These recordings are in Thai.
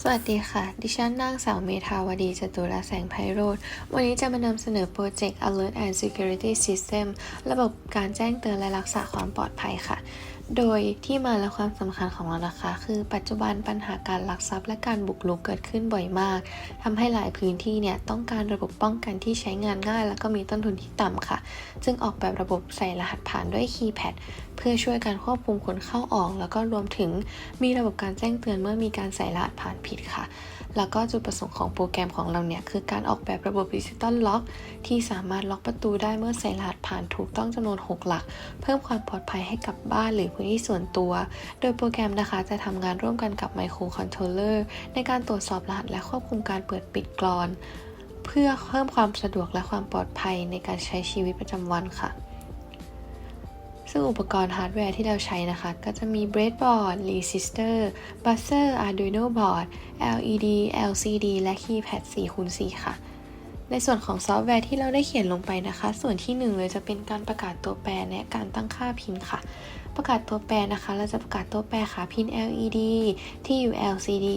สวัสดีค่ะ ดิฉันนางสาวเมธาวดีจตุรแสงไพโรธวันนี้จะมานำเสนอโปรเจกต์ Alert and Security System ระบบการแจ้งเตือนและรักษาความปลอดภัยค่ะโดยที่มาและความสำคัญของเรานะคะ คือปัจจุบันปัญหาการลักทรัพย์และการบุกรุกเกิดขึ้นบ่อยมากทำให้หลายพื้นที่เนี่ยต้องการระบบป้องกันที่ใช้งานง่าย แล้วก็มีต้นทุนที่ต่ำค่ะ จึงออกแบบระบบใส่รหัสผ่านด้วยคีย์แพดเพื่อช่วยการควบคุมคนเข้าออก แล้วก็รวมถึงมีระบบการแจ้งเตือนเมื่อมีการใส่รหัสผ่านผิดค่ะ แล้วก็จุดประสงค์ของโปรแกรมของเราเนี่ย คือการออกแบบระบบดิจิตอลล็อก ที่สามารถล็อกประตูได้เมื่อใส่รหัสผ่านถูกต้องจำนวน 6 หลัก เพิ่มความปลอดภัยให้กับบ้านหรือพื้นที่ส่วนตัว โดยโปรแกรมนะคะจะทำงานร่วมกันกับไมโครคอนโทรลเลอร์ในการตรวจสอบรหัสและควบคุมการเปิดปิดกรอน เพื่อเพิ่มความสะดวกและความปลอดภัยในการใช้ชีวิตประจำวันค่ะ ซึ่งอุปกรณ์ฮาร์ดแวร์ที่เราใช้นะคะ ก็จะมี breadboard resistor buzzer arduino board LED LCD และ keypad 4x4 ค่ะ ในส่วนของซอฟต์แวร์ที่เราได้เขียนลงไปนะคะ ส่วนที่ 1 เลยจะเป็นการประกาศตัวแปรและการตั้งค่าพินค่ะ ประกาศตัวแปรนะคะ เราจะประกาศตัวแปรค่ะพิน LED ที่อยู่ LCD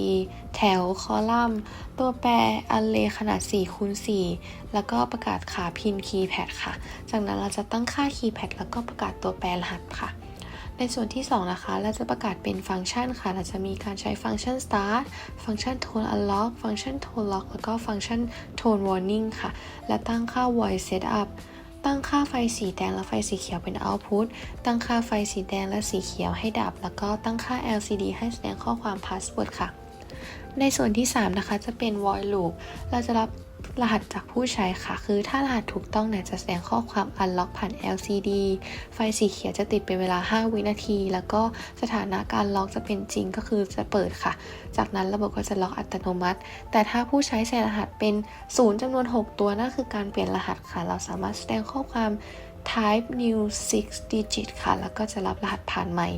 แถวคอลัมน์ ตัวแปร array ขนาด4คูณ4แล้วก็ประกาศขาพิน keypad ค่ะ จากนั้นเราจะตั้งค่า keypad แล้วก็ประกาศตัวแปรรหัสค่ะ ในส่วนที่ 2 นะคะ เราจะประกาศเป็นฟังก์ชันค่ะ เราจะมีการใช้ฟังก์ชัน start ฟังก์ชัน tone unlock ฟังก์ชัน tone lock แล้วก็ฟังก์ชัน tone warning ค่ะ และตั้งค่า voice setup ตั้งค่าไฟสีแดงและไฟสีเขียวเป็น output ตั้งค่าไฟสีแดงและสีเขียวให้ดับ แล้วก็ตั้งค่า LCD ให้แสดงข้อความ password ค่ะ ในส่วนที่ 3 นะคะ จะเป็น void loop เราจะรับรหัสจากผู้ใช้ค่ะ คือถ้ารหัสถูกต้องเนี่ยจะแสดงข้อความ unlock ผ่าน LCD ไฟสีเขียวจะติดเป็นเวลา 5 วินาที แล้วก็สถานะการล็อกจะเป็นจริงก็คือจะเปิดค่ะ จากนั้นระบบก็จะล็อกอัตโนมัติ แต่ถ้าผู้ใช้ใส่รหัสเป็น 0จำนวน 6 ตัวนั่นคือการเปลี่ยนรหัสค่ะ เราสามารถแสดงข้อความ type new 6 digit ค่ะ แล้วก็จะรับรหัสผ่านใหม่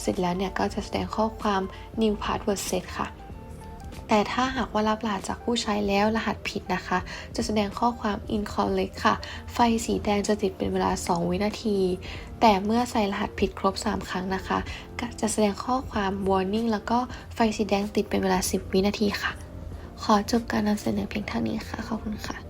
เสร็จแล้วเนี่ยก็จะแสดงข้อความ new password set ค่ะ แต่ถ้าหากว่ารับรหัสจากผู้ใช้แล้วรหัสผิดนะคะ จะแสดงข้อความ incorrect ค่ะ ไฟสีแดงจะติดเป็นเวลา 2 วินาที แต่เมื่อใส่รหัสผิดครบ 3 ครั้งนะคะ จะแสดงข้อความ warning แล้วก็ไฟสีแดงติดเป็นเวลา 10 วินาทีค่ะ ขอจบการนำเสนอเพียงเท่านี้ค่ะ ขอบคุณค่ะ